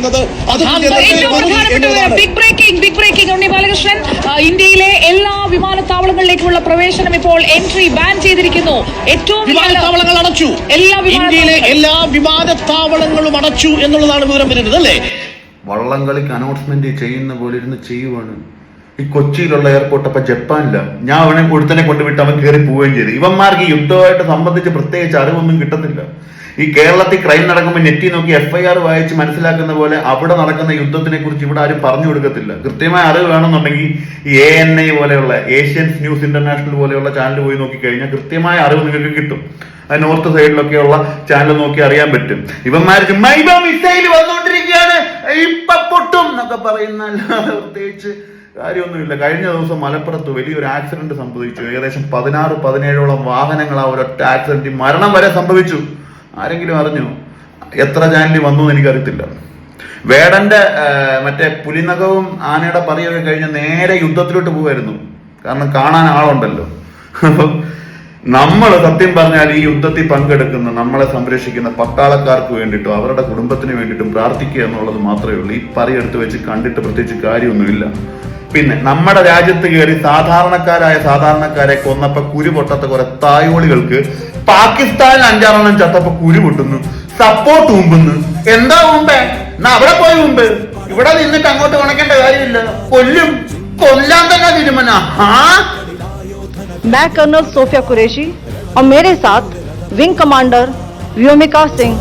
ആഗ്രഹിക്കുന്നത് അത് ആ, ജനതയിൽ ഏറ്റവും മതി പ്രധാനപ്പെട്ട എന്നുള്ളതാണ് big breaking big breaking Unni Balakrishnan ഇന്ത്യയിലെ എല്ലാ വിമാനത്താവളങ്ങളിലേക്കുള്ള പ്രവേശനം ഇപ്പോൾ എൻട്രി ബാൻ ചെയ്തിരിക്കുന്നു. ഏറ്റവും വിമാനത്താവളങ്ങൾ അടച്ചു. എല്ലാ ഇന്ത്യയിലെ എല്ലാ വിമാനത്താവളങ്ങളും അടച്ചു എന്നുള്ളതാണ് വിവരം വരുന്നത് അല്ലേ? വള്ളംകളിക്ക് അനൗൺസ്മെന്റ് ചെയ്യുന്ന പോലെ ഇരുന്ന് ചെയ്യുവാണ്. ഈ കൊച്ചിയിലുള്ള എയർപോർട്ട് അപ്പൊ ജപ്പാനില്ല ഞാൻ അവനെ ഒരുത്തനെ കൊണ്ടുവിട്ട് അവൻ കയറി പോവുകയും ചെയ്തു. ഇവന്മാർക്ക് ഈ യുദ്ധമായിട്ട് സംബന്ധിച്ച് പ്രത്യേകിച്ച് അറിവൊന്നും കിട്ടത്തില്ല. ഈ കേരളത്തിൽ ക്രൈം നടക്കുമ്പോൾ നെറ്റി നോക്കി എഫ്ഐആർ വായിച്ച് മനസ്സിലാക്കുന്ന പോലെ അവിടെ നടക്കുന്ന യുദ്ധത്തിനെ കുറിച്ച് ഇവിടെ ആരും പറഞ്ഞു കൊടുക്കത്തില്ല. കൃത്യമായ അറിവ് വേണമെന്നുണ്ടെങ്കിൽ ഈ എ എൻ ഐ പോലെയുള്ള ഏഷ്യൻസ് ന്യൂസ് ഇന്റർനാഷണൽ പോലെയുള്ള ചാനൽ പോയി നോക്കിക്കഴിഞ്ഞാൽ കൃത്യമായ അറിവ് നിങ്ങൾക്ക് കിട്ടും. നോർത്ത് സൈഡിലൊക്കെയുള്ള ചാനൽ നോക്കി അറിയാൻ പറ്റും. ഇവന്മാർ ചുമ്മാ ഇവ മിസൈൽ വന്നുകൊണ്ടിരിക്കുകയാണ് ഇപ്പൊ പൊട്ടും എന്നൊക്കെ പറയുന്ന പ്രത്യേകിച്ച് കാര്യമൊന്നുമില്ല. കഴിഞ്ഞ ദിവസം മലപ്പുറത്ത് വലിയൊരു ആക്സിഡന്റ് സംഭവിച്ചു. ഏകദേശം പതിനാറ് പതിനേഴോളം വാഹനങ്ങൾ ആ ഒരൊറ്റ ആക്സിഡന്റിൽ മരണം വരെ സംഭവിച്ചു. ആരെങ്കിലും അറിഞ്ഞു? എത്ര ചാനലിൽ വന്നു എന്ന് എനിക്കറിയത്തില്ല. വേടന്റെ മറ്റേ പുലിനകവും ആനയുടെ പറയൊക്കെ കഴിഞ്ഞ് നേരെ യുദ്ധത്തിലോട്ട് പോകുമായിരുന്നു കാരണം കാണാൻ ആളുണ്ടല്ലോ. നമ്മൾ സത്യം പറഞ്ഞാൽ ഈ യുദ്ധത്തിൽ പങ്കെടുക്കുന്ന നമ്മളെ സംരക്ഷിക്കുന്ന പട്ടാളക്കാർക്ക് വേണ്ടിയിട്ടും അവരുടെ കുടുംബത്തിന് വേണ്ടിയിട്ടും പ്രാർത്ഥിക്കുക എന്നുള്ളത് മാത്രമേ ഉള്ളൂ. ഈ പറയെടുത്ത് വെച്ച് കണ്ടിട്ട് പ്രത്യേകിച്ച് കാര്യമൊന്നുമില്ല. പിന്നെ നമ്മുടെ രാജ്യത്ത് കയറി സാധാരണക്കാരായ സാധാരണക്കാരെ കൊന്നപ്പോ കുരു പൊട്ടാത്ത കുറെ തായോളികൾക്ക് പാകിസ്ഥാനിൽ അഞ്ചാറെണ്ണം ചത്തപ്പോ കുരു പൊട്ടുന്നു സപ്പോർട്ട് മുമ്പുന്നു എന്താ മുമ്പേ എന്നാ അവിടെ പോയി മുമ്പ് ഇവിടെ നിന്നിട്ട് അങ്ങോട്ട് ഉണക്കേണ്ട കാര്യമില്ല കൊല്ലും കൊല്ലാൻ തന്നെ തീരുമാന ആ मैं कर्नल सोफिया कुरैशी और मेरे साथ विंग कमांडर व्योमिका सिंह